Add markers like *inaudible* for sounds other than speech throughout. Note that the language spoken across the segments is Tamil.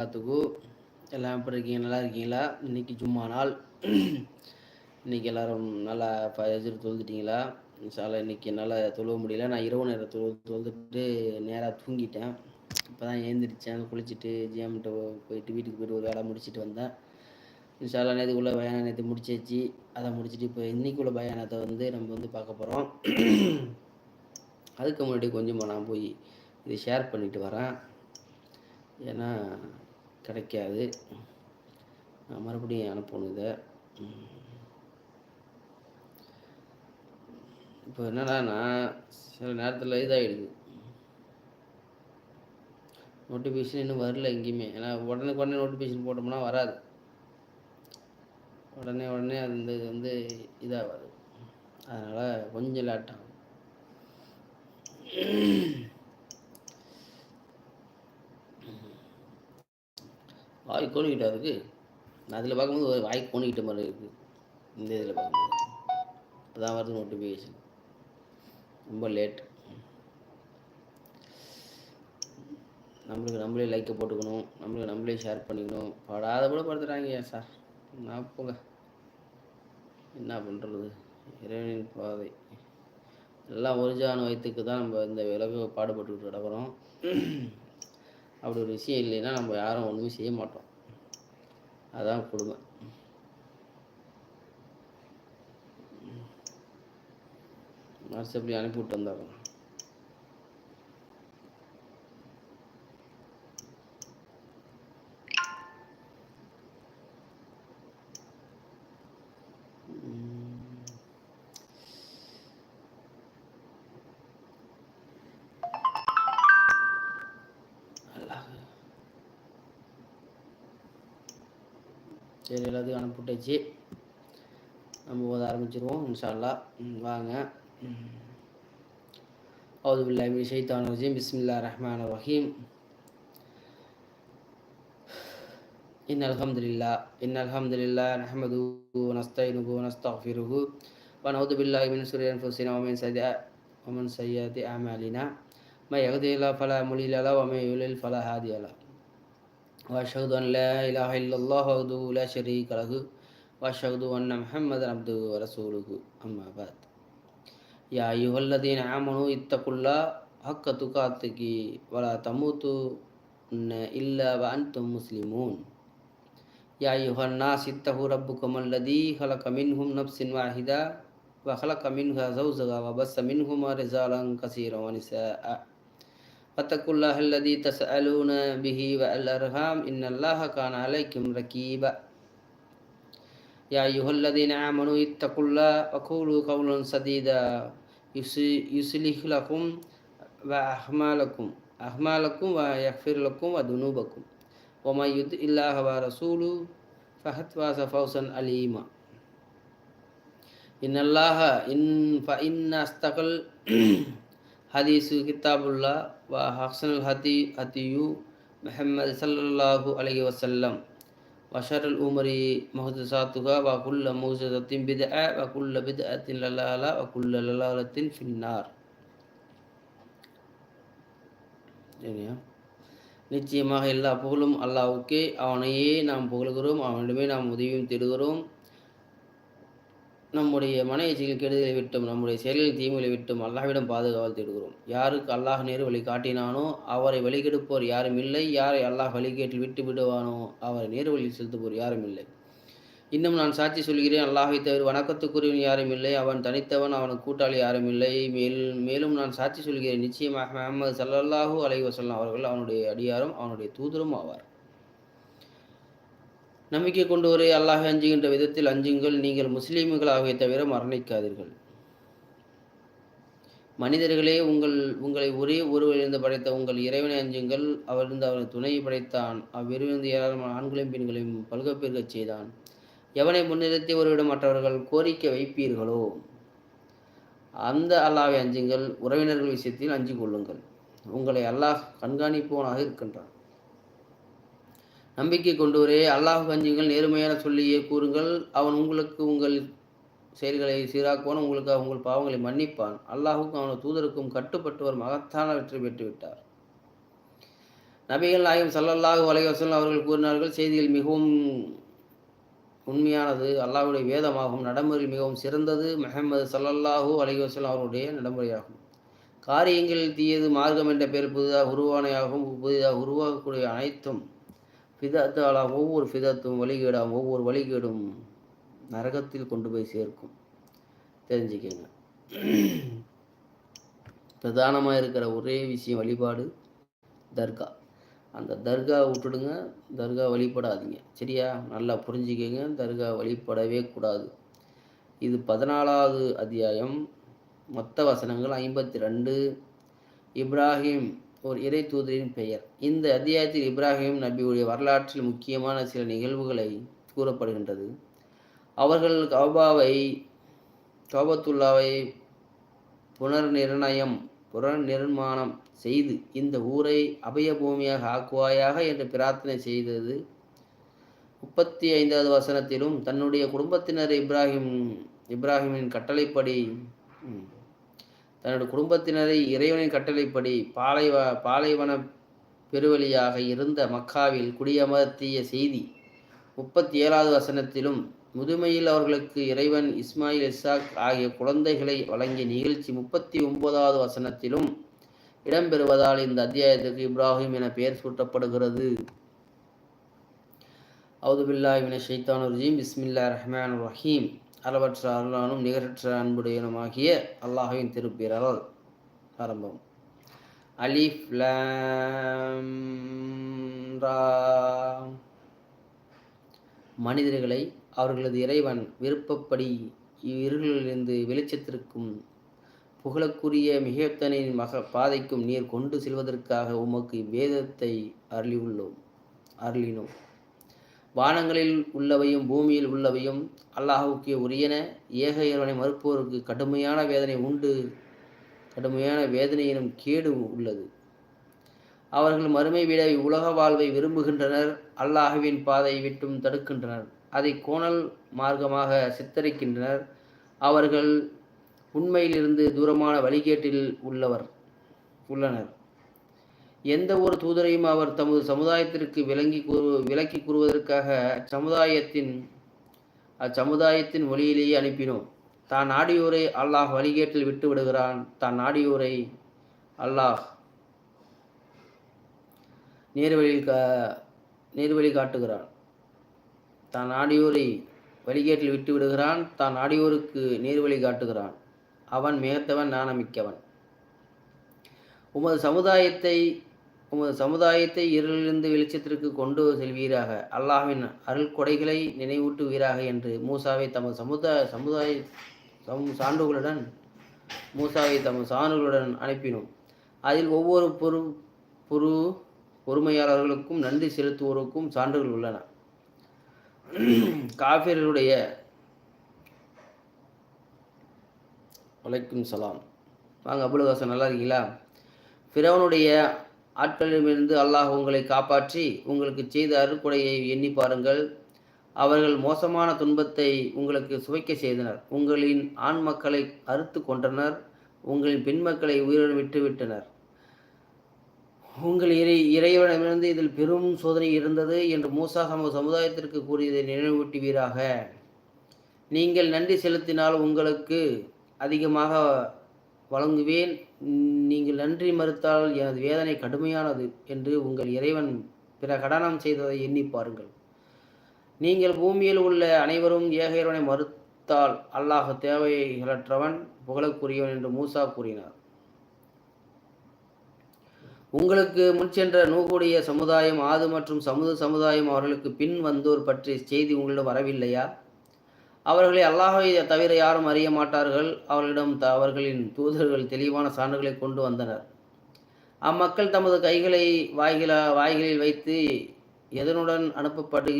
எல்லாத்துக்கும் எல்லாம் எப்படி இருக்கீங்க? நல்லா இருக்கீங்களா? இன்னைக்கு ஜும்மா நாள். இன்னைக்கு எல்லாரும் நல்லா ஃபஜர் தொழுதுட்டீங்களா? சால இன்னைக்கு என்னால் தொழுவ முடியல. நான் இரவு நேரம் தொழு தொழுதுட்டு நேராக தூங்கிட்டேன். இப்போ தான் எழுந்திரிச்சேன் குளிச்சுட்டு ஜிஎம்கிட்ட போயிட்டு வீட்டுக்கு போயிட்டு ஒரு வேலை முடிச்சுட்டு வந்தேன். இன்ஷால்லா நேற்றுக்குள்ள பயானம் நேற்று முடிச்சாச்சு. அதை முடிச்சுட்டு இப்போ இன்னைக்குள்ள பயானத்தை வந்து நம்ம வந்து பார்க்க போகிறோம் அதுக்கு முன்னாடி கொஞ்சமாக நான் போய் இதை ஷேர் பண்ணிட்டு வரேன். ஏன்னா கிடைக்காது. நான் மறுபடியும் அனுப்பணும் இதை. இப்போ என்னடா சில நேரத்தில் இதாகிடுது நோட்டிஃபிகேஷன் இன்னும் வரல எங்கேயுமே. ஏன்னா உடனே உடனே நோட்டிஃபிகேஷன் போட்டோம்னா வராது. உடனே உடனே அது இது வந்து இதாகாது. அதனால் கொஞ்சம் லேட் ஆகும் வாய் கோணிக்கிட்டா இருக்குது நான் அதில் பார்க்கும்போது ஒரு வாய் கோணிக்கிட்ட மாதிரி இருக்குது இந்த இதில் பார்க்கும்போது. இப்போ தான் வருது நோட்டிஃபிகேஷன் ரொம்ப லேட் நம்மளுக்கு நம்மளே லைக்கை போட்டுக்கணும். நம்மளுக்கு நம்மளே ஷேர் பண்ணிக்கணும். படாத கூட படுத்துகிறாங்க சார் நான் போங்க. என்ன பண்ணுறது இறைவனின் பாதை. எல்லாம் ஒரிஜான வயிற்றுக்கு தான் நம்ம இந்த விலகு பாடுபட்டுக்கிட்டு கிடக்கிறோம் அப்படி ஒரு விஷயம் இல்லைன்னா நம்ம யாரும் ஒன்றுமே செய்ய மாட்டோம். அதான் கொடுமை. வாட்ஸ்அப்லேயே அனுப்பி விட்டு ஃபுட்டேஜ் நம்ம ஓத ஆரம்பிச்சிருவோம் இன்ஷால்லா வாங்க அவுது பில்லாமி ஷைத்தான் ரஜீம் பிஸ்மில்லா ரஹ்மான் ரஹீம் إن الحمد لله إن الحمد لله نحمده ونستعينه ونستغفره ونعوذ بالله من شرور أنفسنا ومن سيئات ومن سيئات أعمالنا ما يهده الله فلا مضل له ومن يضلل فلا هادي له وأشهد أن لا إله إلا الله وحده لا شريك له وأشهد أن محمدا عبده ورسوله أما بعد. يا أيها الذين آمنوا اتقوا الله حق تقاته ولا تموتن إلا وأنتم مسلمون. يا أيها الناس اتقوا ربكم الذي خلق منهم نفس واحدة وخلق منها زوجها وبث منهما رجالا كثيرا ونساء. فاتقوا الله الذي تسألون به والأرham إن الله كان عليكم رقيبا يا أيها الذين آمنوا اتقوا الله وقولوا قولا سديدا. يصلح لكم وأعمالكم أعمالكم ويغفر لكم وذنوبكم ومن يطع الله ورسوله فقد فاز فوزا عليما. إن الله إن فإن أصدق *clears throat* الحديث كتاب الله وأحسن الهدي هدي محمد صلى الله عليه وسلم. وشر الأمور محدثاتها وكل محدثة بدعة وكل بدعة ضلالة وكل ضلالة في النار சரியா நிச்சயமாக எல்லா புகழும் அல்லாஹ்வுக்கே அவனையே நாம் புகழ்கிறோம் அவனிடமே நாம் உதவியும் தேடுகிறோம் நம்முடைய மன எச்சைகள் கெடுதலை விட்டும் நம்முடைய செயல்களின் தீமைகளை விட்டும் அல்லாஹ்விடம் பாதுகாவல் தேடுகிறோம். யாருக்கு அல்லாஹ் நேரு வழி காட்டினானோ அவரை வழிகெடுப்போர் யாரும் இல்லை. யாரை அல்லாஹ் வழிகேட்டில் விட்டு விடுவானோ அவரை நேரு வழியில் செலுத்துவோர் யாரும் இல்லை. இன்னும் நான் சாட்சி சொல்கிறேன் அல்லாஹை தவிர வணக்கத்துக்குரியவன் யாரும் இல்லை. அவன் தனித்தவன் அவனுக்கு கூட்டாளி யாரும் இல்லை. மேலும் மேலும் நான் சாட்சி சொல்கிறேன் நிச்சயமாக அஹமது ஸல்லல்லாஹு அலைஹி வஸல்லம் அவர்கள் அவனுடைய அடியாரும் அவனுடைய தூதரும் ஆவார். நம்பிக்கை கொண்டோரே அல்லாஹ் அஞ்சுகின்ற விதத்தில் அஞ்சுங்கள். நீங்கள் முஸ்லீம்களாகவே தவிர மரணிக்காதீர்கள். மனிதர்களே உங்கள் உங்களை ஒரே ஒருவரிலிருந்து படைத்த உங்கள் இறைவனை அஞ்சுங்கள். அவரிருந்து அவரது துணையை படைத்தான். அவ்விருவிருந்து ஏராளமான ஆண்களையும் பெண்களையும் பல்கப்பெருகச் செய்தான். எவனை முன்னிறுத்தி ஒருவிடம் மற்றவர்கள் கோரிக்கை வைப்பீர்களோ அந்த அல்லாவை அஞ்சுங்கள். உறவினர்கள் விஷயத்தில் அஞ்சு கொள்ளுங்கள். உங்களை அல்லாஹ் கண்காணிப்பவனாக இருக்கின்றான். நம்பிக்கை கொண்டோரே அல்லாஹ் அஞ்சுங்கள் நேர்மையான சொல்லியே கூறுங்கள். அவன் உங்களுக்கு உங்கள் செயல்களை சீராக்குவான் உங்களுக்கு உங்கள் பாவங்களை மன்னிப்பான். அல்லாஹுக்கும் அவனது தூதருக்கும் கட்டுப்பட்டவர் மகத்தான வெற்றி பெற்று விட்டார் நபிகள் நாயகம் சல்லல்லாஹு அலைவசல்லம் அவர்கள் கூறினார்கள் செய்தியில் மிகவும் உண்மையானது. அல்லாஹுடைய வேதமாகும். நடைமுறை மிகவும் சிறந்தது. மெஹமது சல்லல்லாஹூ அலைவசல்லம் அவருடைய நடைமுறையாகும். காரியங்களில் தீயது மார்க்கம் என்ற பெயர் புதிதாக உருவானையாகவும் புதிதாக உருவாகக்கூடிய அனைத்தும் ஃபிதத்தாலாம் ஒவ்வொரு ஃபிதத்தும் வழிகேடாம் ஒவ்வொரு வழிகேடும் நரகத்தில் கொண்டு போய் சேர்க்கும். தெரிஞ்சுக்கங்க. பிரதானமாக இருக்கிற ஒரே விஷயம் வழிபாடு தர்கா. அந்த தர்கா விட்டுடுங்க தர்கா வழிபடாதீங்க. சரியா? நல்லா புரிஞ்சுக்கங்க தர்கா வழிபடவே கூடாது. இது பதினாலாவது அத்தியாயம். மொத்த வசனங்கள் ஐம்பத்தி ரெண்டு. இப்ராஹிம் ஒரு இறை தூதரின் பெயர். இந்த அத்தியாயத்தில் இப்ராஹிம் நபியுடைய வரலாற்றில் முக்கியமான சில நிகழ்வுகளை கூறப்படுகின்றது. அவர்கள் கௌபாவை கௌபத்துல்லாவை புனர் நிர்ணயம் புனர் நிர்மாணம் செய்து இந்த ஊரை அபய பூமியாக ஆக்குவாயாக என்று பிரார்த்தனை செய்தது. முப்பத்தி ஐந்தாவது வசனத்திலும் தன்னுடைய குடும்பத்தினர் இப்ராஹிம் இப்ராஹிமின் கட்டளைப்படி தனது குடும்பத்தினரை இறைவனின் கட்டளைப்படி பாலைவ பாலைவன பெருவழியாக இருந்த மக்காவில் குடியமர்த்திய செய்தி முப்பத்தி ஏழாவது வசனத்திலும் முதுமையில் அவர்களுக்கு இறைவன் இஸ்மாயில் இசாக் ஆகிய குழந்தைகளை வழங்கிய நிகழ்ச்சி முப்பத்தி ஒன்பதாவது வசனத்திலும் இடம்பெறுவதால் இந்த அத்தியாயத்துக்கு இப்ராஹிம் என பெயர் சூட்டப்படுகிறது. அவுதுபில்லாஹிமின ஷைத்தான் ரஜீம். பிஸ்மில்லா ரஹ்மான் ரஹீம். அளவற்ற அருளானும் நிகரற்ற அன்புடையனுமாகிய அல்லாஹுவின் திருப்பீரால் ஆரம்பம். அலிஃப் மனிதர்களை அவர்களது இறைவன் விருப்பப்படி இருளிலிருந்து வெளிச்சத்திற்கும் புகழக்குரிய மிகத்தனின் மக பாதைக்கும் நீர் கொண்டு செல்வதற்காக உமக்கு வேதத்தை அருளியுள்ளோம் அருளினோம். வானங்களில் உள்ளவையும் பூமியில் உள்ளவையும் அல்லாஹுக்கு உரியன. ஏக இறைவனை மறுப்போருக்கு கடுமையான வேதனை உண்டு. கடுமையான வேதனையினும் கேடு உள்ளது. அவர்கள் மறுமை விட உலக வாழ்வை விரும்புகின்றனர். அல்லாஹுவின் பாதை விட்டும் தடுக்கின்றனர். அதை கோணல் மார்க்கமாக சித்தரிக்கின்றனர். அவர்கள் உண்மையிலிருந்து தூரமான வழிகேட்டில் உள்ளவர் உள்ளனர். எந்த ஒரு தூதரையும் அவர் தமது சமுதாயத்திற்கு விளங்கி கூறு விளக்கி கூறுவதற்காக சமுதாயத்தின் அச்சமுதாயத்தின் மொழியிலேயே அனுப்பினோம். தான் நாடியோரை அல்லாஹ் வழிகேட்டில் விட்டு விடுகிறான். தான் நாடியோரை அல்லாஹ் நேர்வழியில் கா நேர்வழி காட்டுகிறான். தான் நாடியோரை வழிகேட்டில் விட்டு விடுகிறான். தான் நாடியோருக்கு நேர்வழி காட்டுகிறான். அவன் மேத்தவன் நாணமிக்கவன். உமது சமுதாயத்தை உமது சமுதாயத்தை இருளிலிருந்து வெளிச்சத்திற்கு கொண்டு செல்வீராக. அல்லாஹின் அருள் கொடைகளை நினைவூட்டுவீராக என்று மூசாவை தமது சமுதாய சமுதாய சம் சான்றுகளுடன் மூசாவை தமது சான்றுகளுடன் அனுப்பினோம். அதில் ஒவ்வொரு பொறு பொறு பொறுமையாளர்களுக்கும் நன்றி செலுத்துவோருக்கும் சான்றுகள் உள்ளன. காபிரருடைய வலைக்கும் சலாம். வாங்க அபுல்ஹாசன் நல்லா இருக்கீங்களா? ஃபிரவனுடைய ஆட்களிடமிருந்து அல்லாஹ் உங்களை காப்பாற்றி உங்களுக்கு செய்த அருக்குடையை எண்ணி பாருங்கள். அவர்கள் மோசமான துன்பத்தை உங்களுக்கு சுவைக்க செய்தனர். உங்களின் ஆண் மக்களை அறுத்து கொண்டனர் உங்களின் பெண் மக்களை உயிருடன் விட்டுவிட்டனர் உங்கள் இறை இறைவனமிருந்து இதில் பெரும் சோதனை இருந்தது என்று மூசா சமூக சமுதாயத்திற்கு கூறியதை நினைவூட்டுவீராக. நீங்கள் நன்றி செலுத்தினால் உங்களுக்கு அதிகமாக வழங்குவேன். நீங்கள் நன்றி மறுத்தால் எனது வேதனை கடுமையானது என்று உங்கள் இறைவன் பிற கடனம் செய்ததை எண்ணி பாருங்கள். நீங்கள் பூமியில் உள்ள அனைவரும் ஏக இறைவனை மறுத்தால் அல்லாஹ் தேவைகளற்றவன் புகழக்குரியவன் என்று மூசா கூறினார். உங்களுக்கு முன் சென்ற நூகுடைய சமுதாயம் ஆது மற்றும் சமுத சமுதாயம் அவர்களுக்கு பின் வந்தோர் பற்றி செய்தி உங்களிடம் வரவில்லையா? அவர்களை அல்லாஹை தவிர யாரும் அறிய மாட்டார்கள். அவர்களிடம் த அவர்களின் தூதர்கள் தெளிவான சான்றுகளை கொண்டு வந்தனர். அம்மக்கள் தமது கைகளை வாய்கள வாய்களில் வைத்து எதனுடன் அனுப்பப்படு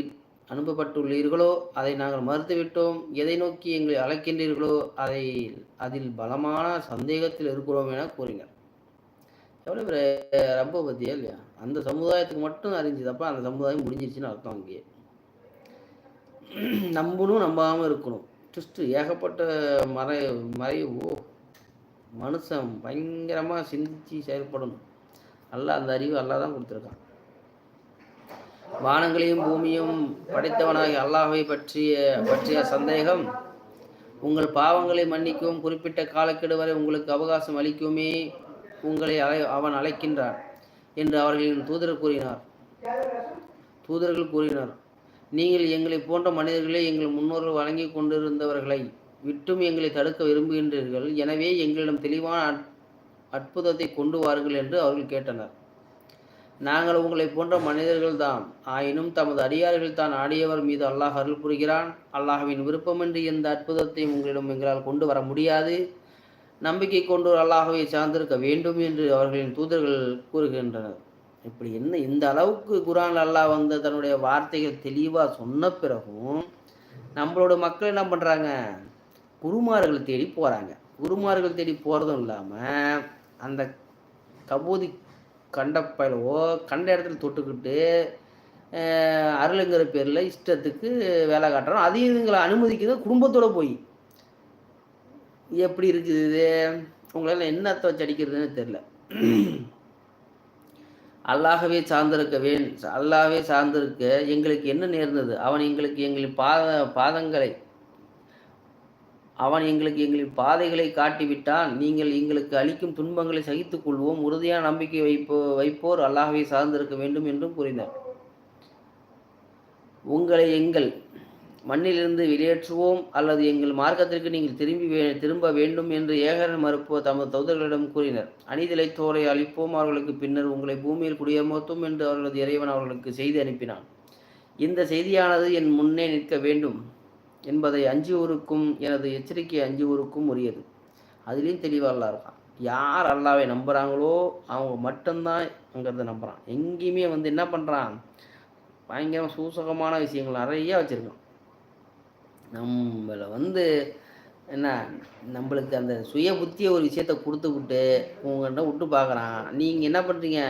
அனுப்பப்பட்டுள்ளீர்களோ அதை நாங்கள் மறுத்துவிட்டோம். எதை நோக்கி எங்களை அழைக்கின்றீர்களோ அதை அதில் பலமான சந்தேகத்தில் இருக்கிறோம் என கூறினர். எவ்வளோ ரொம்ப பத்தியா இல்லையா? அந்த சமுதாயத்துக்கு மட்டும் அறிஞ்சதப்ப அந்த சமுதாயம் முடிஞ்சிருச்சுன்னு அர்த்தம் அங்கேயே. *clears throat* நம்பணும் நம்பாமல் இருக்கணும். ட்விஸ்ட்டு ஏகப்பட்ட மறை மறை ஓ மனுஷன் பயங்கரமாக சிந்தித்து செயல்படணும். நல்லா அந்த அறிவு அல்லா தான் கொடுத்துருக்கான். வானங்களையும் பூமியும் படைத்தவனாகி அல்லாஹை பற்றிய பற்றிய சந்தேகம் உங்கள் பாவங்களை மன்னிக்கவும் குறிப்பிட்ட காலக்கெடு வரை உங்களுக்கு அவகாசம் அளிக்குமே உங்களை அழை அவன் அழைக்கின்றான் என்று அவர்களின் தூதர் கூறினார். தூதர்கள் கூறினார். நீங்கள் எங்களை போன்ற மனிதர்களே எங்கள் முன்னோர்கள் வழங்கி கொண்டிருந்தவர்களை விட்டும் எங்களை தடுக்க விரும்புகின்றீர்கள். எனவே எங்களிடம் தெளிவான அற்புதத்தை கொண்டு வாருங்கள் என்று அவர்கள் கேட்டனர். நாங்கள் உங்களை போன்ற மனிதர்கள்தாம். ஆயினும் தமது அடியார்கள் தான் ஆடியவர் மீது அல்லாஹ் அருள் புரிகிறான். அல்லாஹ்வின் விருப்பமின்றி எந்த அற்புதத்தையும் உங்களிடம் எங்களால் கொண்டு வர முடியாது. நம்பிக்கை கொண்டு அல்லாஹவை சார்ந்திருக்க வேண்டும் என்று அவர்களின் தூதர்கள் கூறுகின்றனர். இப்படி என்ன இந்த அளவுக்கு குரான் அல்லாஹ் வந்து தன்னுடைய வார்த்தைகள் தெளிவாக சொன்ன பிறகும் நம்மளோட மக்கள் என்ன பண்ணுறாங்க குருமார்களை தேடி போகிறாங்க குருமார்கள் தேடி போகிறதும் இல்லாமல் அந்த கபூதி கண்ட பயலவோ கண்ட இடத்துல தொட்டுக்கிட்டு அருளுங்கிற பேரில் இஷ்டத்துக்கு வேலை காட்டுறோம். அதையும் இதுங்களை அனுமதிக்கிறது குடும்பத்தோட போய். எப்படி இருக்குது இது? உங்களால் என்னத்தை வச்சு அடிக்கிறதுன்னு தெரில அல்லாகவே சார்ந்திருக்க வேண் அல்லாவே சார்ந்திருக்க எங்களுக்கு என்ன நேர்ந்தது? அவன் எங்களுக்கு எங்களின் பாத பாதங்களை அவன் எங்களுக்கு எங்களின் பாதைகளை காட்டிவிட்டான். நீங்கள் எங்களுக்கு அளிக்கும் துன்பங்களை சகித்துக் கொள்வோம். உறுதியான நம்பிக்கை வைப்போ வைப்போர் அல்லாகவே சார்ந்திருக்க வேண்டும் என்றும் கூறினார். உங்களை எங்கள் மண்ணிலிருந்து வெளியேற்றுவோம் அல்லது எங்கள் மார்க்கத்திற்கு நீங்கள் திரும்பி வே- திரும்ப வேண்டும் என்று ஏகரன் மறுப்பு தமது தௌதர்களிடம் கூறினர். அணிதிலைத்தோரை அழிப்போம் அவர்களுக்கு பின்னர் உங்களை பூமியில் குடியமர்த்தும் என்று அவர்களது இறைவன் அவர்களுக்கு செய்தி அனுப்பினான். இந்த செய்தியானது என் முன்னே நிற்க வேண்டும் என்பதை அஞ்சுவோருக்கும் எனது எச்சரிக்கை அஞ்சுவோருக்கும் உரியது. அதுலேயும் தெளிவாக அல்லா இருக்கான். யார் அல்லாவை நம்புகிறாங்களோ அவங்க மட்டும்தான் அங்கிறத நம்புகிறான் எங்கேயுமே வந்து என்ன பண்ணுறான் பயங்கரம் சூசகமான விஷயங்கள் நிறைய வச்சுருக்கான். நம்மளை வந்து என்ன நம்மளுக்கு அந்த சுய புத்திய ஒரு விஷயத்த கொடுத்து விட்டு உங்கள்கிட்ட விட்டு பார்க்குறான் நீங்கள் என்ன பண்ணுறீங்க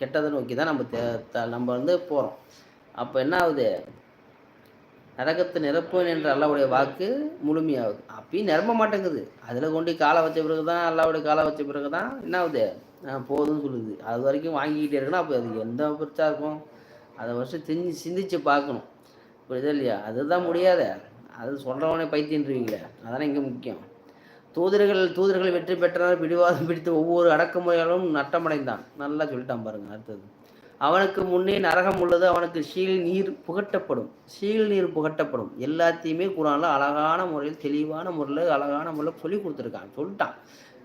கெட்டதை நோக்கி தான் நம்ம தே- த- நம்ம வந்து போகிறோம் அப்போ என்ன ஆகுது? நரகத்தை நிரப்புவேன் என்ற அல்லாவுடைய வாக்கு முழுமையாகுது. அப்பயும் நிரம்ப மாட்டேங்குது. அதில் கொண்டு காலை வச்ச பிறகு தான் அல்லாவுடைய காலை வச்ச பிறகு தான் என்ன ஆகுது? போதும்னு சொல்லுது. அது வரைக்கும் வாங்கிக்கிட்டே இருக்குன்னா அப்போ அது எந்த பெருசாக இருக்கும் அதை வருஷம் தெரிஞ்சு சிந்திச்சு பார்க்கணும். புரியுதா இல்லையா? அதுதான் முடியாத. அது சொல்கிறவனே பைத்தியன்றீங்களே அதானே இங்கே முக்கியம்? தூதர்கள் தூதர்கள் வெற்றி பெற்றனர் பிடிவாதம் பிடித்து ஒவ்வொரு அடக்குமுறையாலும் நட்டமடைந்தான். நல்லா சொல்லிட்டான் பாருங்க அடுத்தது. அவனுக்கு முன்னே நரகம் உள்ளது அவனுக்கு ஷீல் நீர் புகட்டப்படும். ஷீல் நீர் புகட்டப்படும். எல்லாத்தையுமே குரானில் அழகான முறையில் தெளிவான முறையில் அழகான முறையில் சொல்லி கொடுத்துருக்கான். சொல்லிட்டான்.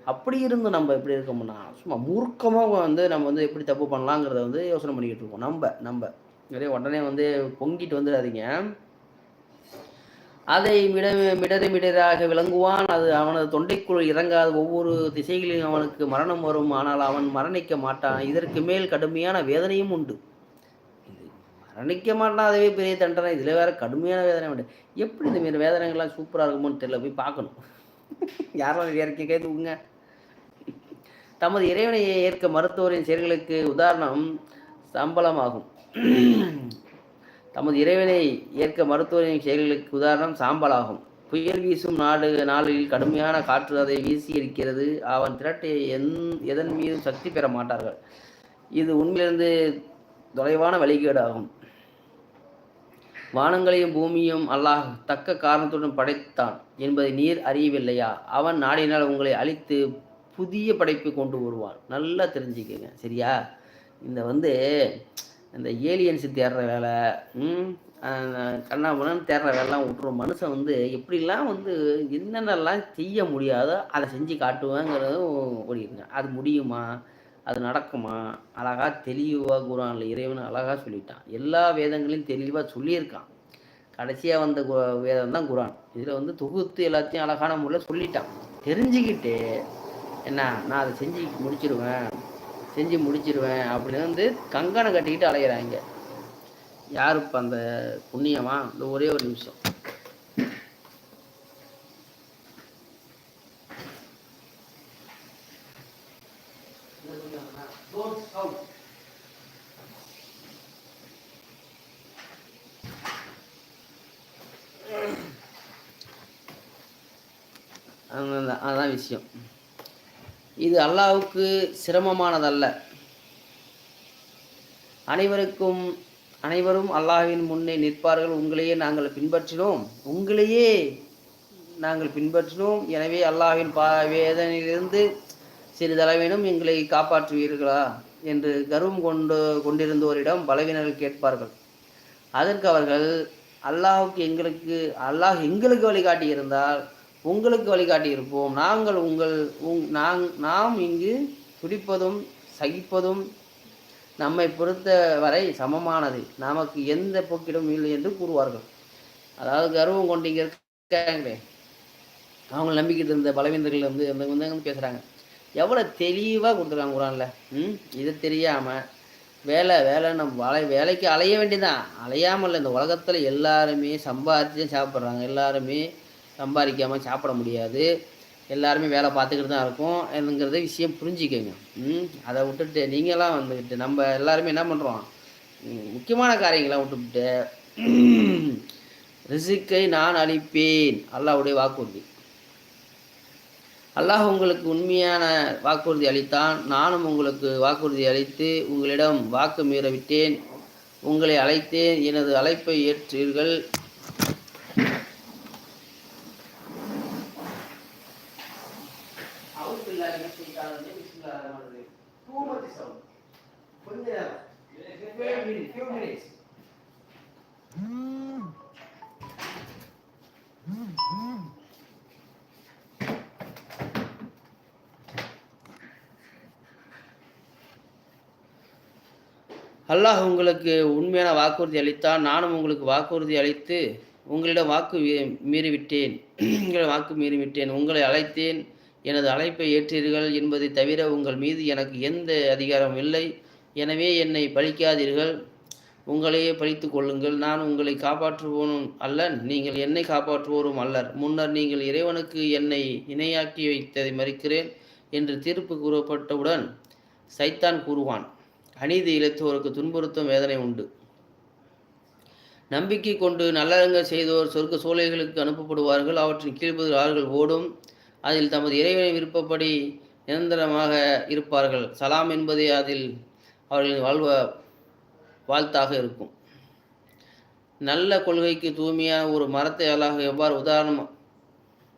அப்படி இருந்து நம்ம எப்படி இருக்கோம்னா சும்மா மூர்க்கமாக வந்து நம்ம வந்து எப்படி தப்பு பண்ணலாங்கிறத வந்து யோசனை பண்ணிக்கிட்டு இருக்கோம். நம்ம நம்ம. நிறைய உடனே வந்து பொங்கிட்டு வந்துடாதீங்க. அதை மிட மிடரை மிடராக விளங்குவான். அது அவனது தொண்டைக்குள் இறங்காத. ஒவ்வொரு திசைகளிலும் அவனுக்கு மரணம் வரும். ஆனால் அவன் மரணிக்க மாட்டான். இதற்கு மேல் கடுமையான வேதனையும் உண்டு. இது மரணிக்க மாட்டான். அதுவே பெரிய தண்டனை. இதில் வேற கடுமையான வேதனை உண்டு. எப்படி இந்த மாரி வேதனைகள்லாம் சூப்பராக இருக்குமோன்னு தெரியல. போய் பார்க்கணும். யாரெல்லாம் இறக்கி கை தூக்குங்க. தமது இறைவனையை ஏற்க மருத்துவரின் செயல்களுக்கு உதாரணம் சம்பளமாகும். தமது இறைவனை ஏற்க மருத்துவரின் செயல்களுக்கு உதாரணம் சாம்பலாகும். புயல் வீசும் நாடு நாளில் கடுமையான காற்று அதை வீசி இருக்கிறது அவன் திரட்டை எந் எதன் மீதும் சக்தி பெற மாட்டார்கள். இது உண்மையிலிருந்து தொலைவான வழிகேடாகும். வானங்களையும் பூமியும் அல்லாஹ் தக்க காரணத்துடன் படைத்தான் என்பதை நீர் அறியவில்லையா? அவன் நாடினால் உங்களை அழித்து புதிய படைப்பை கொண்டு வருவான். நல்லா தெரிஞ்சுக்கங்க. சரியா? இந்த வந்து இந்த ஏலியன்ஸ் தேடுற வேலை கண்ணாபுரம் தேடுற வேலைலாம் விட்டுரும். மனுஷன் வந்து எப்படிலாம் வந்து என்னென்னலாம் செய்ய முடியாதோ அதை செஞ்சு காட்டுவேங்கிறதும் ஓடிடுங்க அது முடியுமா? அது நடக்குமா? அழகாக தெளிவாக குரான்ல இறைவன் அழகாக சொல்லிட்டான். எல்லா வேதங்களையும் தெளிவாக சொல்லியிருக்கான். கடைசியாக வந்த கு- வேதம் தான் குரான். இதில் வந்து தொகுத்து எல்லாத்தையும் அழகான முறையில் சொல்லிட்டான். தெரிஞ்சுக்கிட்டு என்ன நான் அதை செஞ்சு முடிச்சிருவேன். செஞ்சு முடிச்சிருவேன் அப்படின்னு வந்து கங்கணம் கட்டிக்கிட்டு அலையிறாங்க. யார் இப்போ அந்த புண்ணியமா? இந்த ஒரே ஒரு நிமிஷம். அதான் அதான் விஷயம். இது அல்லாவுக்கு சிரமமானதல்ல. அனைவருக்கும் அனைவரும் அல்லாஹ்வின் முன்னே நிற்பார்கள். உங்களையே நாங்கள் பின்பற்றினோம். உங்களையே நாங்கள் பின்பற்றினோம். எனவே அல்லாஹ்வின் பா வேதனையிலிருந்து சிறிதளவினும் எங்களை காப்பாற்றுவீர்களா? என்று கர்வம் கொண்டு கொண்டிருந்தோரிடம் பலவீனர்கள் கேட்பார்கள். அதற்கு அவர்கள் அல்லாஹுக்கு எங்களுக்கு அல்லாஹ் எங்களுக்கு வழிகாட்டி இருந்தால் உங்களுக்கு வழிகாட்டி இருப்போம் நாங்கள் உங்கள் உங் நாங் நாம் இங்கு துடிப்பதும் சகிப்பதும் நம்மை பொறுத்த வரை சமமானது. நமக்கு எந்த போக்கிடமும் இல்லை என்று கூறுவார்கள். அதாவது கர்வம் கொண்டு இங்கே இருக்காங்களே. அவங்க நம்பிக்கிட்டு இருந்த பலவீனர்கள் வந்து அந்த வந்து பேசுகிறாங்க எவ்வளோ தெளிவாக கொடுத்துருக்காங்க குரானில். ம்? இது தெரியாமல் வேலை வேலை நம்ம வலை வேலைக்கு அலைய வேண்டியதான் அலையாமல் இல்லை இந்த உலகத்தில் எல்லாருமே சம்பாதிச்சு சாப்பிட்றாங்க. எல்லாருமே சம்பாதிக்காமல் சாப்பிட முடியாது. எல்லாருமே வேலை பார்த்துக்கிட்டு தான் இருக்கும். என்னங்கிறத விஷயம் புரிஞ்சிக்கோங்க. ம் அதை விட்டுட்டு நீங்களாம் வந்துக்கிட்டு நம்ம எல்லாருமே என்ன பண்ணுறோம் முக்கியமான காரியங்களாம் விட்டுவிட்டு *clears throat* ரிசுக்கை நான் அளிப்பேன். அல்லாவுடைய வாக்குறுதி. அல்லாஹ் உங்களுக்கு உண்மையான வாக்குறுதி அளித்தான். நானும் உங்களுக்கு வாக்குறுதி அளித்து உங்களிடம் வாக்கு மீற விட்டேன். உங்களை அழைத்தேன். எனது அழைப்பை ஏற்றீர்கள். அல்லாஹ் உங்களுக்கு உண்மையான வாக்குறுதி அளித்தான் நானும் உங்களுக்கு வாக்குறுதி அளித்து உங்களிடம் வாக்கு மீறிவிட்டேன். *clears throat* உங்களை வாக்கு மீறிவிட்டேன். உங்களை அழைத்தேன். எனது அழைப்பை ஏற்றீர்கள் என்பதை தவிர உங்கள் மீது எனக்கு எந்த அதிகாரம் இல்லை. எனவே என்னை பழிக்காதீர்கள். உங்களையே பழித்து கொள்ளுங்கள். நான் உங்களை காப்பாற்றுவோனும் அல்லன். நீங்கள் என்னை காப்பாற்றுவோரும் அல்லர். முன்னர் நீங்கள் இறைவனுக்கு என்னை இணையாக்கி வைத்ததை மறுக்கிறேன் என்று தீர்ப்பு கூறப்பட்டவுடன் சைத்தான் கூறுவான். அநீதி இழைத்தோருக்கு துன்புறுத்தும் வேதனை உண்டு. நம்பிக்கை கொண்டு நல்லறங்க செய்தோர் சொர்க்க சோலைகளுக்கு அனுப்பப்படுவார்கள். அவற்றின் கீழ்ப்பதில் ஆறுகள் ஓடும். அதில் தமது இறைவனை விருப்பப்படி நிரந்தரமாக இருப்பார்கள். சலாம் என்பதே அதில் அவர்களின் வாழ்வ வாழ்த்தாக இருக்கும். நல்ல கொள்கைக்கு தூய்மையான ஒரு மரத்தை அல்லாஹ் எவ்வாறு உதாரணம்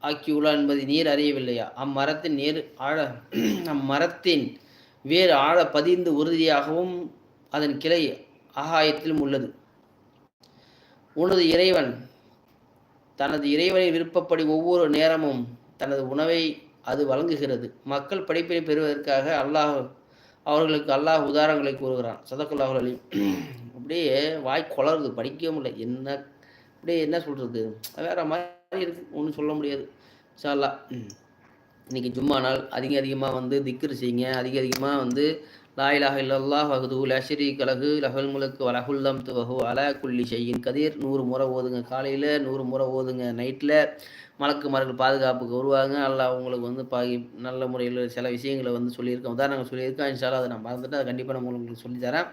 ஆக்கியுள்ளார் என்பதை நீர் அறியவில்லையா? அம்மரத்தின் நீர் ஆழ அம்மரத்தின் வேறு ஆழ பதிந்து உறுதியாகவும் அதன் கிளை ஆகாயத்திலும் உள்ளது. உனது இறைவன் தனது இறைவனின் விருப்பப்படி ஒவ்வொரு நேரமும் தனது உணவை அது வழங்குகிறது. மக்கள் படிப்பினை பெறுவதற்காக அல்லாஹ் அவர்களுக்கு அல்லாஹ் உதாரணங்களை கூறுகிறான். சதக்குல்லாஹுல் அலி அப்படியே வாய் குளருது படிக்கவே முடியல என்ன அப்படியே என்ன சொல்கிறது வேற மாதிரி இருக்கு. ஒன்றும் சொல்ல முடியாது. சார்லா இன்றைக்கி ஜும்மா நாள். அதிக அதிகமாக வந்து திக்ரு செய்யுங்க. அதிக அதிகமாக வந்து லா இலாஹ இல்லல்லாஹ் வஹது லஷரி கலகு லஹல் முலுக்கு வலஹுல்லம் துவஹு அலா குல்லி ஷையின் நூறு முறை ஓதுங்க. காலையில் நூறு முறை ஓதுங்க. நைட்டில் மலக்குமார்கள் பாதுகாப்புக்கு வருவாங்க. நல்லா உங்களுக்கு வந்து பாகி நல்ல முறையில் சில விஷயங்களை வந்து சொல்லியிருக்கேன். உதாரணங்கள் சொல்லியிருக்கேன். இன்ஷால்லா அதை நான் மறந்துட்டு அதை கண்டிப்பாக நான் உங்களுக்கு சொல்லித்தரேன்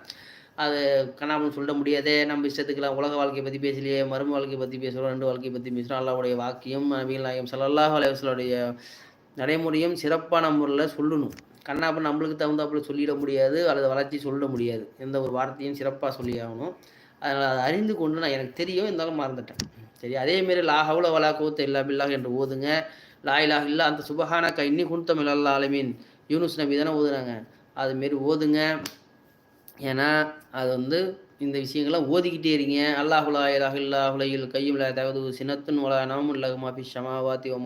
அது கண்ணாமல் சொல்ல முடியாதே. நம்ம இஷ்டத்துக்குலாம் உலக வாழ்க்கையை பற்றி பேசலையே மரும வாழ்க்கையை பற்றி பேசுகிறோம் ரெண்டு வாழ்க்கையை பற்றி பேசுகிறோம் அல்லாவுடைய வாக்கியம் நபீல் நாயம் சல்லல்லாஹ் அலைவசலுடைய நடைமுறையும் சிறப்பான முறையில் சொல்லணும். கண்ணாப்ப நம்மளுக்கு தகுந்தாப்பில் சொல்லிட முடியாது அல்லது வளர்ச்சி சொல்லிட முடியாது. எந்த ஒரு வார்த்தையும் சிறப்பாக சொல்லி ஆகணும் அதனால் அதை அறிந்து கொண்டு நான் எனக்கு தெரியும் இருந்தாலும் மறந்துட்டேன். சரி அதேமாரி லா ஹவுல வலா கூத்த இல்லா பில்லாஹ் என்று ஓதுங்க. லா இலாஹ இல்லா அந்த சுபஹான க இன்னி குந்தம் இல்லா அலமீன் யூனுஸ் நபி தானே ஓதுனாங்க அதுமாரி ஓதுங்க. ஏன்னா அது வந்து இந்த விஷயங்கள்லாம் ஓதிக்கிட்டே இருங்க. அல்லாஹுலா இலாஹில்லா ஹுலையில் கையும் லா தகுது சினத்துன் வலா நவமுன் லகு ஷமாவாத்தி ஒ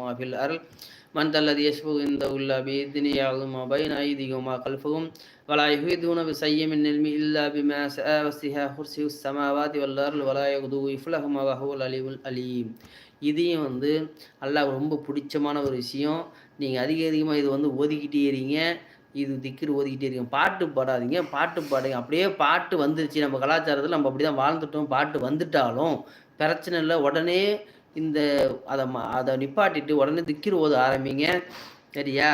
அருள் من ذا الذي يشفع عنده إلا بإذنه يعلم ما بين أيديهم وما خلفهم ولا يحيطون بشيء من علمه إلا بما شاء وسع كرسيه السماوات والأرض ولا يغدو يفلهما وهو العلي العليم இதையும் வந்து அல்லாஹ் ரொம்ப பிடிச்சமான ஒரு விஷயம் நீங்கள் அதிக அதிகமாக இது வந்து ஓதிக்கிட்டே இருங்க இது திக்கிர் ஓதிக்கிட்டே இருக்கீங்க பாட்டு பாடாதீங்க பாட்டு பாடுங்க அப்படியே பாட்டு வந்துருச்சு நம்ம கலாச்சாரத்தில் நம்ம அப்படி தான் வாழ்ந்துட்டோம் பாட்டு வந்துட்டாலும் பிரச்சனை இல்லை உடனே இந்த அதை அதை நிப்பாட்டிட்டு உடனே திக்கிற ஓத ஆரம்பிங்க. சரியா?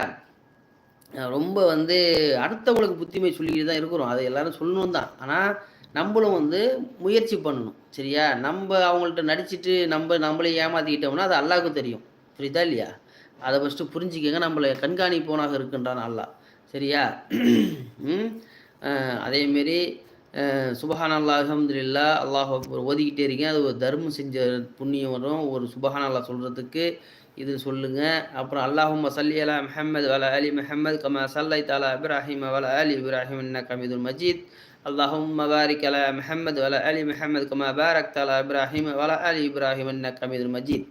ரொம்ப வந்து அடுத்தவங்களுக்கு புத்திமை சொல்லிக்கிட்டு தான் இருக்கிறோம். அதை எல்லாரும் சொல்லணும் தான். ஆனால் நம்மளும் வந்து முயற்சி பண்ணணும். சரியா? நம்ம அவங்கள்ட்ட நடிச்சிட்டு நம்ம நம்மளே ஏமாற்றிக்கிட்டோம்னா அது அல்லாவுக்கும் தெரியும். புரியுதா இல்லையா? அதை ஃபஸ்ட்டு புரிஞ்சுக்கங்க. நம்மளை கண்காணிப்போனாக இருக்குன்றான் அல்லாஹ். சரியா? அதேமாரி சுபஹான் அல்லாஹ் அஹமதுல்லா அல்லாஹ் அக்பர் ஓதிக்கிட்டே இருக்கீங்க அது ஒரு தர்மம் செஞ்ச புண்ணியம் வரும். ஒரு சுபஹான் அல்லா சொல்கிறதுக்கு இது சொல்லுங்க. அப்புறம் அல்லாஹும் சல்லி அலா மெஹமது வல அலி மெஹமது கமா சல்லை தாலா இப்ராஹிம் வல அலி இப்ராஹிம் இன்ன கமிதுல் மஜீத். அல்லாஹும் மபாரிக் அலா மெஹமது வல அலி மெஹமது கமா பாரக் தாலா இப்ராஹிம் வல அலி இப்ராஹிம் இன்ன கமிதுல் மஜீத்.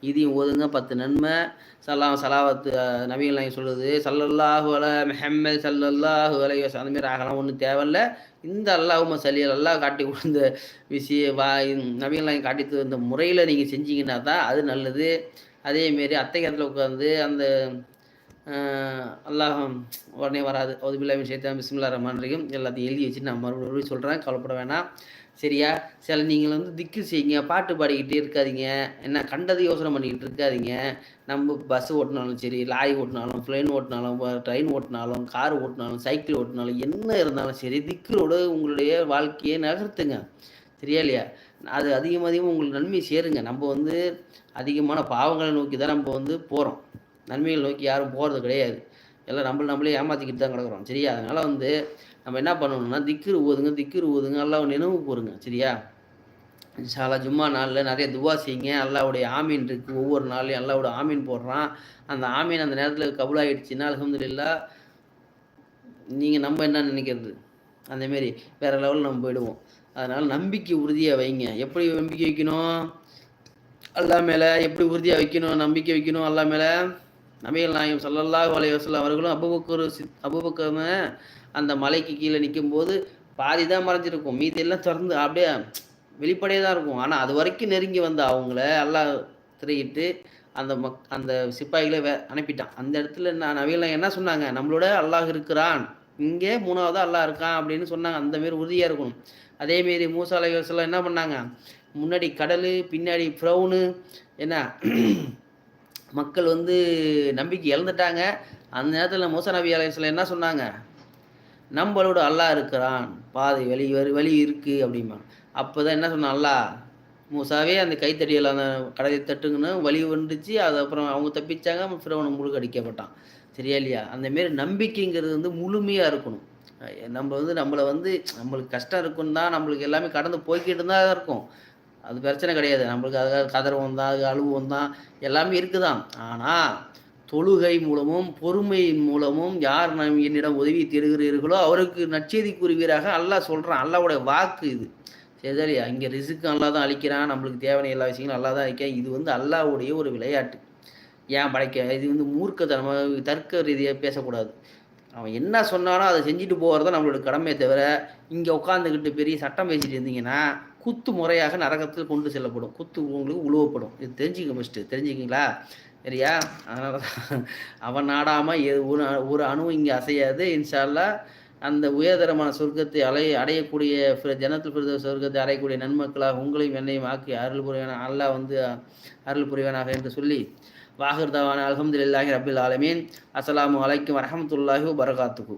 இதையும் ஓதுங்க. பத்து நன்மை. சலாம் சலாவத்து நபிகள் சொல்லுது சல்லல்லாஹு அல மெஹம்மது சல்லல்லாஹு அலை அந்த மாதிரி ஆகலாம். ஒன்றும் தேவையில்ல. இந்த அல்லாஹும் சலியல் அல்லாஹ் காட்டி கொடுத்த விஷய வா நபிகள் காட்டி இந்த முறையில் நீங்கள் செஞ்சீங்கன்னா தான் அது நல்லது. அதேமாரி அத்தைக்கத்தில் உட்காந்து அந்த அல்லாஹம் உடனே வராது. ஒரு பில்லா விஷயத்தான் பிஸ்மில்லா ரஹ்மான் ரஹீம். எல்லாத்தையும் எழுதி வச்சு நான் மறுபடியும் சொல்கிறேன் கவலைப்பட வேணாம். சரியா? சில நீங்கள் வந்து திக்கு செய்யுங்க. பாட்டு பாடிக்கிட்டே இருக்காதீங்க. என்ன கண்டது யோசனை பண்ணிக்கிட்டு இருக்காதீங்க. நம்ம பஸ் ஓட்டினாலும் சரி லாரி ஓட்டினாலும் ஃப்ளைன் ஓட்டினாலும் ட்ரெயின் ஓட்டினாலும் கார் ஓட்டினாலும் சைக்கிள் ஓட்டினாலும் என்ன இருந்தாலும் சரி திக்கரோடு உங்களுடைய வாழ்க்கையை நகர்த்துங்க. சரியா இல்லையா? அது அதிகம் அதிகமாக உங்களுக்கு நன்மை சேருங்க. நம்ம வந்து அதிகமான பாவங்களை நோக்கி தான் நம்ம வந்து போகிறோம் நன்மைகள் நோக்கி யாரும் போகிறது கிடையாது. எல்லாம் நம்மள நம்மளே ஏமாற்றிக்கிட்டு தான் கிடக்குறோம் சரியா? அதனால் வந்து நம்ம என்ன பண்ணணும்னா திக்கிரு ஓதுங்க திக்கிரு ஓதுங்க எல்லாம் நினைவு கூறுங்க சரியா? இன்ஷால்லா ஜும்மா நாளில் நிறைய துவா செய்யுங்க. அல்லாவுடைய ஆமீன் இருக்குது ஒவ்வொரு நாளையும் அல்லாவோட ஆமீன் போடுறான். அந்த ஆமீன் அந்த நேரத்தில் கபுலாகிடுச்சுன்னா அலமதுல்லா நீங்கள் நம்ம என்ன நினைக்கிறது? அந்தமாரி வேறு லெவலில் நம்ம போயிடுவோம். அதனால் நம்பிக்கை உறுதியாக வைங்க. எப்படி நம்பிக்கை வைக்கணும்? அல்லா மேலே எப்படி உறுதியாக வைக்கணும்? நம்பிக்கை வைக்கணும்? அல்லா மேலே நபிகள் நாயம் சல்லல்லாஹ் அலைய அவர்களும் அபுபக்கர் அபுபக்கம அந்த மலைக்கு கீழே நிற்கும் போது பாதி தான் மறைஞ்சிருக்கும். மீதி எல்லாம் திறந்து அப்படியே வெளிப்படையாக தான் இருக்கும். ஆனால் அது வரைக்கும் நெருங்கி வந்த அவங்கள எல்லாம் திரையிட்டு அந்த மக் அந்த சிப்பாய்களை வே அனுப்பிட்டான். அந்த இடத்துல நான் நவீன என்ன சொன்னாங்க? நம்மளோட அல்லாஹ் இருக்கிறான். இங்கே மூணாவது அல்லாஹ் இருக்கான் அப்படின்னு சொன்னாங்க. அந்த மாரி உறுதியாக இருக்கணும். அதேமாரி மூசா அலைவசல்லாம் என்ன பண்ணாங்க? முன்னாடி கடல் பின்னாடி ப்ரௌனு என்ன மக்கள் வந்து நம்பிக்கை இழந்துட்டாங்க. அந்த நேரத்தில் மூசா நபி அலைவசல்லாம் என்ன சொன்னாங்க? நம்மளோட அல்லா இருக்கிறான். பாதை வழி வழி இருக்குது அப்படிமா அப்போ தான் என்ன சொன்னான் அல்லா மூசாவே அந்த கைத்தடியில் அந்த கடையை தட்டுங்கன்னு வழி வந்துச்சு. அது அப்புறம் அவங்க தப்பிச்சாங்க. ஃபிரவனை முழுக்க அடிக்கப்பட்டான். சரியா இல்லையா? அந்தமாரி நம்பிக்கைங்கிறது வந்து முழுமையாக இருக்கணும். நம்ம வந்து நம்மளை வந்து நம்மளுக்கு கஷ்டம் இருக்குன்னு தான் நம்மளுக்கு எல்லாமே கடந்து போய்கிட்டு தான் இருக்கும். அது பிரச்சனை கிடையாது. நம்மளுக்கு அதுக்காக கதறவும் தான் அது அழுவும் தான் எல்லாமே இருக்குதான். ஆனால் தொழுகை மூலமும் பொறுமையின் மூலமும் யார் நம் என்னிடம் உதவி தருகிறீர்களோ அவருக்கு நச்செய்தி கூறுவீராக அல்லாஹ் சொல்கிறான் அல்லாவுடைய வாக்கு இது. சரி இங்கே ரிசுக்கு அல்லா தான் அழிக்கிறான் நம்மளுக்கு தேவையான எல்லா விஷயங்களும் அல்லா தான் அழிக்கிறான் இது வந்து அல்லாவுடைய ஒரு விளையாட்டு. ஏன் படைக்க? இது வந்து மூர்க்கத்தனமாக தர்க்க ரீதியாக பேசக்கூடாது. அவன் என்ன சொன்னாலும் அதை செஞ்சுட்டு போகிறது நம்மளோட கடமையை தவிர இங்கே உட்காந்துக்கிட்டு பெரிய சட்டம் பேசிட்டு இருந்தீங்கன்னா குத்து முறையாக நரகத்தில் கொண்டு செல்லப்படும். குத்து உங்களுக்கு உழுவப்படும். இது தெரிஞ்சுக்க ஃபஸ்ட்டு தெரிஞ்சுக்கிங்களா? சரியா? அதனால தான் அவன் நாடாமல் ஒரு ஒரு அணுவும் இங்கே அசையாது. இன்ஷால்லா அந்த உயர்தரமான சொர்க்கத்தை அலை அடையக்கூடிய ஜனத்தில் பிறந்த சொர்க்கத்தை அடையக்கூடிய நன்மக்களாக உங்களையும் என்னையும் ஆக்கி அருள் புரிவான அல்லா வந்து அருள் புரிவானாக என்று சொல்லி வாகிர்தாவான அலமதுல்லாஹி ரபில் ஆலமீன். அஸ்லாம் அலைக்கும் வரமத்துல்லாஹி வரகாத்துக்கு